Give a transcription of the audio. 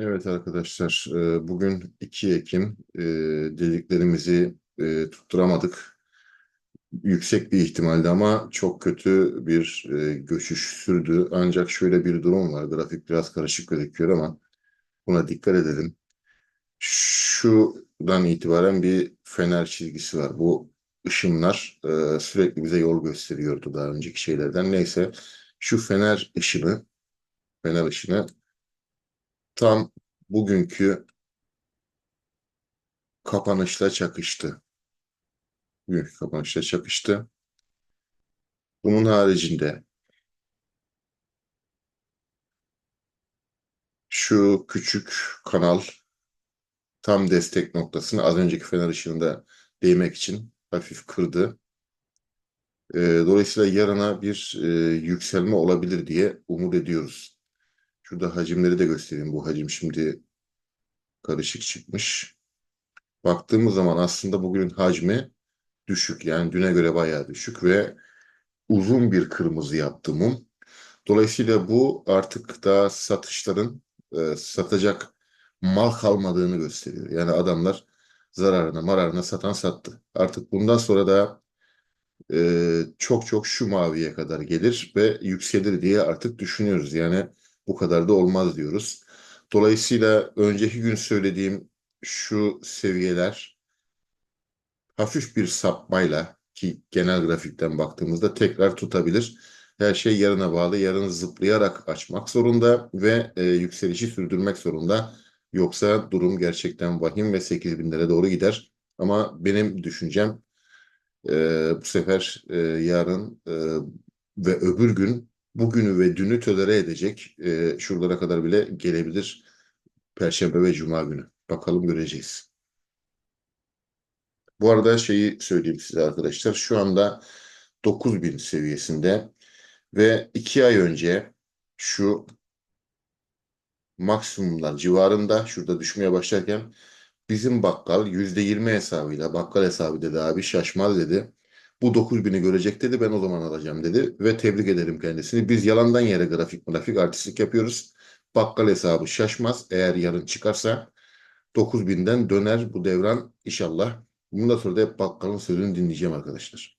Evet arkadaşlar, e, bugün 2 Ekim e, dediklerimizi e, tutturamadık. Yüksek bir ihtimaldi ama çok kötü bir göçüş sürdü. Ancak şöyle bir durum var. Grafik biraz karışık gözüküyor ama buna dikkat edelim. Şuradan itibaren bir fener çizgisi var. Bu ışınlar sürekli bize yol gösteriyordu daha önceki şeylerden. Neyse şu fener ışını, fener ışını tam bugünkü kapanışla çakıştı. Bugünkü kapanışla çakıştı. Bunun haricinde şu küçük kanal tam destek noktasını az önceki fener ışığında değmek için hafif kırdı. Ee, dolayısıyla yarına bir e, yükselme olabilir diye umut ediyoruz. Şurada hacimleri de göstereyim. Bu hacim şimdi karışık çıkmış. Baktığımız zaman aslında bugünün hacmi düşük. Yani düne göre bayağı düşük ve uzun bir kırmızı yaptı mum. Dolayısıyla bu artık da satışların e, satacak mal kalmadığını gösteriyor. Yani adamlar zararına mararına satan sattı. Artık bundan sonra da e, çok çok şu maviye kadar gelir ve yükselir diye artık düşünüyoruz. Yani bu kadar da olmaz diyoruz. Dolayısıyla önceki gün söylediğim şu seviyeler hafif bir sapmayla ki genel grafikten baktığımızda tekrar tutabilir. Her şey yarına bağlı. Yarın zıplayarak açmak zorunda ve e, yükselişi sürdürmek zorunda. Yoksa durum gerçekten vahim ve 8000'lere doğru gider. Ama benim düşüncem e, bu sefer e, yarın e, ve öbür gün bugünü ve dünü tölere edecek. E, şuralara kadar bile gelebilir. Perşembe ve Cuma günü. Bakalım göreceğiz. Bu arada şeyi söyleyeyim size arkadaşlar. Şu anda 9000 seviyesinde ve 2 ay önce şu maksimumlar civarında şurada düşmeye başlarken bizim bakkal %20 hesabıyla bakkal hesabı dedi abi şaşmaz dedi. Bu 9000'i görecek dedi ben o zaman alacağım dedi ve tebrik ederim kendisini. Biz yalandan yere grafik grafik artistlik yapıyoruz. Bakkal hesabı şaşmaz eğer yarın çıkarsa 9000'den döner bu devran inşallah. Bundan sonra da hep bakkalın sözünü dinleyeceğim arkadaşlar.